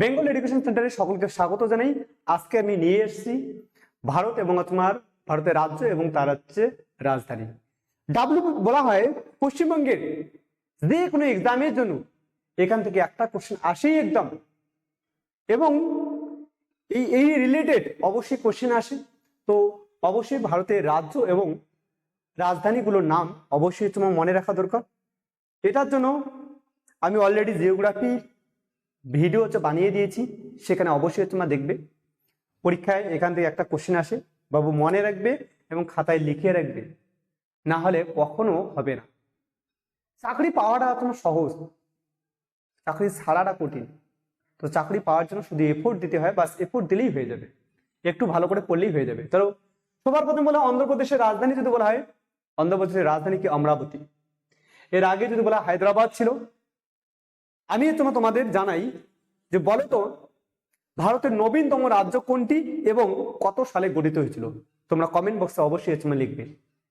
Bengal education সেন্টারে সকলকে স্বাগত জানাই। আজকে আমি নিয়ে এসেছি ভারত এবং তোমার ভারতের রাজ্য এবং তার হচ্ছে রাজধানী। ডাব্লিউ বলা হয় পশ্চিমবঙ্গের যে কোনো এক্সামের জন্য এখান থেকে একটা কোশ্চেন আসেই একদম। এবং এই এই রিলেটেড অবশ্যই কোশ্চেন আসে। তো অবশ্যই ভারতের রাজ্য এবং রাজধানীগুলোর নাম অবশ্যই তোমার মনে রাখা দরকার। এটার জন্য আমি অলরেডি জিওগ্রাফি ভিডিও হচ্ছে বানিয়ে দিয়েছি, সেখানে অবশ্যই তোমরা দেখবে। পরীক্ষায় এখান থেকে একটা কোশ্চেন আসে, বাবু মনে রাখবে এবং খাতায় লিখে রাখবে, না হলে কখনো হবে না। চাকরি পাওয়াটা তোমার সহজ। চাকরি ছাড়াটা কঠিন। তো চাকরি পাওয়ার জন্য শুধু এফোর্ট দিতে হয়, বাস এফোর্ট দিলেই হয়ে যাবে। একটু ভালো করে পড়লেই হয়ে যাবে। ধরো, সবার প্রথম বলা অন্ধ্রপ্রদেশের রাজধানী যদি বলা হয়, অন্ধ্রপ্রদেশের রাজধানী কি অমরাবতী? এর আগে যদি বলা হায়দ্রাবাদ ছিল আমি তোমার তোমাদের জানাই যে বলো তো ভারতের নবীনতম রাজ্য কোনটি এবং কত সালে গঠিত হয়েছিল? তোমরা কমেন্ট বক্সে অবশ্যই তোমরা লিখবে।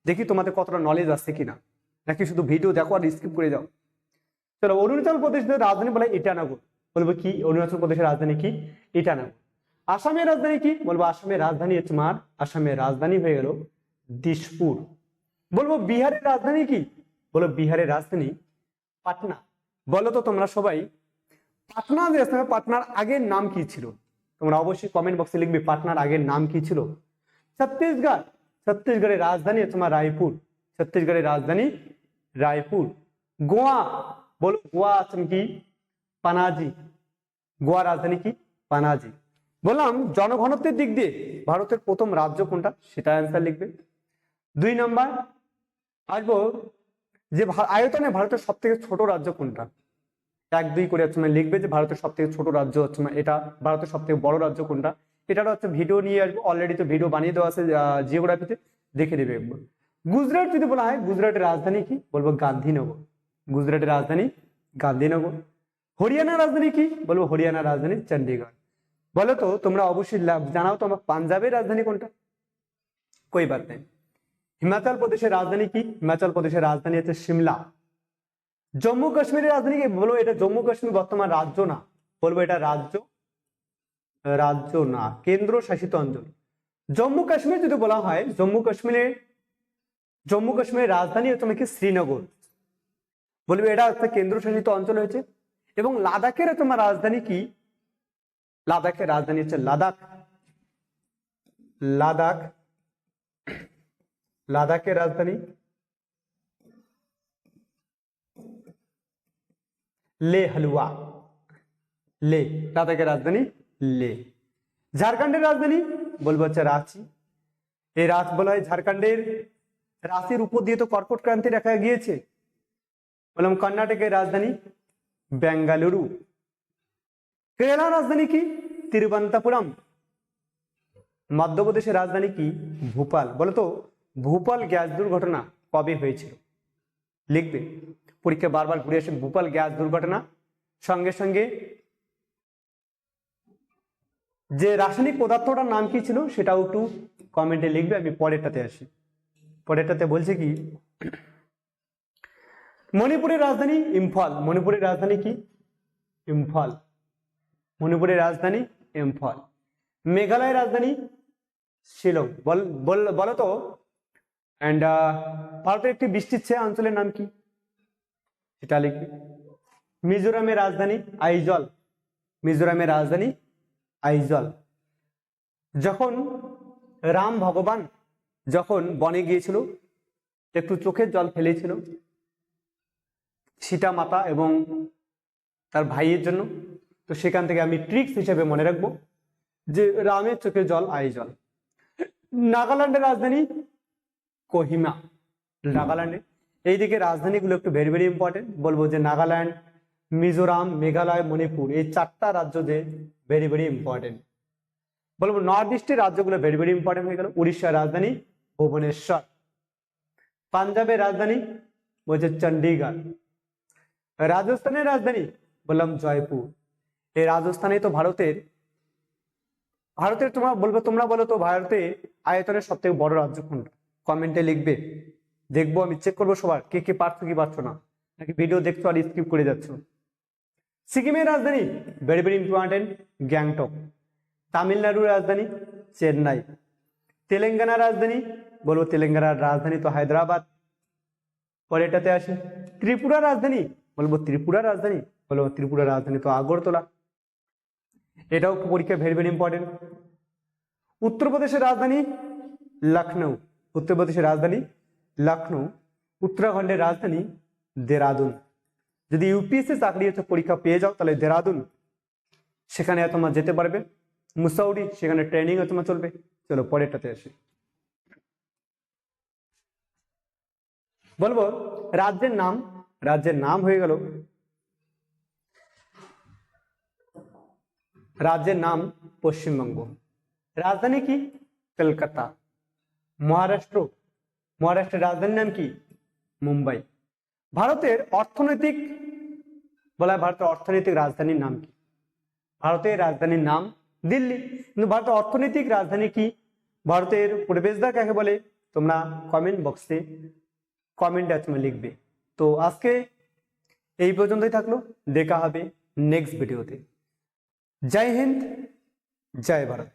দেখি তোমাদের কতটা নলেজ আছে কিনা। নাকি শুধু ভিডিও দেখো আর স্কিপ করে যাও। চলো, অরুণাচল প্রদেশের রাজধানী বলে ইটানগর। বলব কি? অরুণাচল প্রদেশের রাজধানী কি? ইটানগর। আসামের রাজধানী কি? বলব আসামের রাজধানী তোমার আসামের রাজধানী হয়ে গেল দিশপুর বলব বিহারের রাজধানী কি? বলব বিহারের রাজধানী পাটনা। বলো তো তোমরা সবাই, পাটনা যে আছে পাটনার আগের নাম কি ছিল? তোমরা অবশ্যই কমেন্ট বক্সে লিখবে পাটনার আগের নাম কি ছিল। ছত্তিশগড়, ছত্তিশগড়ের রাজধানী তোমার রায়পুর। ছত্তিশগড়ের রাজধানী রায়পুর। গোয়া, বলো গোয়া আছে কি? পানাজি। গোয়া রাজধানী কি? পানাজি। বললাম, জনঘনত্বের দিক দিয়ে ভারতের প্রথম রাজ্য কোনটা? সেটা অ্যান্সার লিখবে। দুই নাম্বার, আসব যে আয়তনে ভারতের সব থেকে ছোট রাজ্য কোনটা? এক, দুই করে হচ্ছে মানে লিখবে যে ভারতের সব থেকে ছোট রাজ্য হচ্ছে মানে এটা, ভারতের সব থেকে বড় রাজ্য কোনটা? এটারও হচ্ছে ভিডিও নিয়ে আসব অলরেডি তো ভিডিও বানিয়ে দেওয়া আছে জিওগ্রাফিতে দেখে নেবে একবার। গুজরাট যদি বলা হয়, গুজরাটের রাজধানী কি? বলব গান্ধীনগর। গুজরাটের রাজধানী গান্ধীনগর। হরিয়ানার রাজধানী কি? বলব হরিয়ানার রাজধানী চণ্ডীগড় বলো তো, তোমরা অবশ্যই জানাও তো আমার পাঞ্জাবের রাজধানী কোনটা? কই বাত নেই হিমাচল প্রদেশের রাজধানী কি? হিমাচল প্রদেশের রাজধানী হচ্ছে সিমলা। জম্মু কাশ্মীরের রাজধানী কি? বলব এটা জম্মু কাশ্মীর বর্তমান রাজ্য না? বলব, এটা রাজ্য রাজ্য না কেন্দ্র শাসিত অঞ্চল। জম্মু কাশ্মীর যদি বলা হয়, জম্মু কাশ্মীরের জম্মু কাশ্মীরের রাজধানী হচ্ছে নাকি শ্রীনগর। বলবে, এটা একটা কেন্দ্রশাসিত অঞ্চল হয়েছে। এবং লাদাখের তোমার রাজধানী কি? লাদাখের রাজধানী হচ্ছে লাদাখ। লাদাখ লাদাখের রাজধানী? লে, হালুয়া। লে, লাদাখের রাজধানী লে। ঝাড়খণ্ডের রাজধানী? বলব হচ্ছে রাঁচি। এই রাত বলা হয় ঝাড়খণ্ডের। রাঁচির উপর দিয়ে তো কর্কট ক্রান্তি দেখা গিয়েছে। বললাম, কর্ণাটকের রাজধানী বেঙ্গালুরু। কেরালা রাজধানী কি? তিরুবন্তপুরম মধ্যপ্রদেশের রাজধানী কি? ভোপাল। বলতো ভোপাল গ্যাস দুর্ঘটনা কবে হয়েছিল? লিখবে। পরীক্ষা বারবার ঘুরে আসে ভূপাল গ্যাস দুর্ঘটনা। সঙ্গে সঙ্গে যে রাসায়নিক পদার্থটার নাম কি ছিল সেটাও একটু কমেন্টে লিখবে, আমি পরেরটাতে আসি। পরেরটাতে বলছে কি, মণিপুরের রাজধানী ইম্ফল। মণিপুরের রাজধানী কি? ইম্ফল। মণিপুরের রাজধানী ইম্ফল। মেঘালয়ের রাজধানী শিলং। বল, বল- বলো তো অ্যান্ড ভারতের একটি বৃষ্টির ছেয়া অঞ্চলের নাম কি? সেটা লিখবে মিজোরামের রাজধানী আইজল। মিজোরামের রাজধানী আইজল। যখন রাম ভগবান যখন বনে গিয়েছিল, একটু চোখের জল ফেলেছিল সীতা মাতা এবং তার ভাইয়ের জন্য, তো সেখান থেকে আমি ট্রিক্স হিসেবে মনে রাখব যে রামের চোখে জল আইজল। নাগাল্যান্ডের রাজধানী কোহিমা নাগাল্যান্ডে। এইদিকে রাজধানীগুলো একটু ভেরি ভেরি ইম্পর্টেন্ট বলব যে নাগাল্যান্ড মিজোরাম মেঘালয় মণিপুর এই চারটা রাজ্য যে ভেরি ভেরি ইম্পর্টেন্ট বলব নর্থ ইস্টের রাজ্যগুলো ভেরি ভেরি ইম্পর্টেন্ট হয়ে গেল। উড়িষ্যার রাজধানী ভুবনেশ্বর। পাঞ্জাবের রাজধানী বলছে চণ্ডীগড় রাজস্থানের রাজধানী বললাম জয়পুর। এই রাজস্থানে তো ভারতের ভারতের তোমরা বলব তোমরা বলো তো ভারতে আয়তনের সব থেকে বড় রাজ্য কোনটা? কমেন্টে লিখবে। দেখব, আমি চেক করব সবার, কে কে পারছ, কি পারছ না। নাকি ভিডিও দেখছ আর স্কিপ করে যাচ্ছ। সিকিমের রাজধানী ভেরি ভেরি ইম্পর্টেন্ট গ্যাংটক তামিলনাড়ুর রাজধানী, চেন্নাই। তেলেঙ্গানার রাজধানী, বলব তেলেঙ্গানার রাজধানী তো হায়দ্রাবাদ। পরে এটাতে আসে। ত্রিপুরার রাজধানী, বলব ত্রিপুরার রাজধানী, বলব ত্রিপুরার রাজধানী তো আগরতলা। এটাও পরীক্ষা ভেরি ভেরি ইম্পর্টেন্ট উত্তরপ্রদেশের রাজধানী লখনৌ উত্তরপ্রদেশের রাজধানী লখনৌ উত্তরাখণ্ডের রাজধানী দেরাদুন। যদি ইউপিএসসি চাকরি হচ্ছে, পরীক্ষা পেয়ে যাও, তাহলে দেরাদুন, সেখানে তোমার যেতে পারবে। মুসাউরি, সেখানে ট্রেনিং তোমার চলবে। চলো, পরেরটাতে আসি। বলব, রাজ্যের নাম রাজ্যের নাম হয়ে গেল। রাজ্যের নাম পশ্চিমবঙ্গ। রাজধানী কি? কলকাতা। মহারাষ্ট্র। মহারাষ্ট্রের রাজধানীর নাম কি? মুম্বাই। ভারতের অর্থনৈতিক, বলা হয় ভারতের অর্থনৈতিক রাজধানীর নাম কি? ভারতের রাজধানীর নাম দিল্লি। কিন্তু ভারতের অর্থনৈতিক রাজধানী কি? ভারতের প্রবেশদ্বার কাকে বলে? তোমরা কমেন্ট বক্সে কমেন্টে তোমরা লিখবে। তো আজকে এই পর্যন্তই থাকল। দেখা হবে নেক্সট ভিডিওতে জয় হিন্দ, জয় ভারত।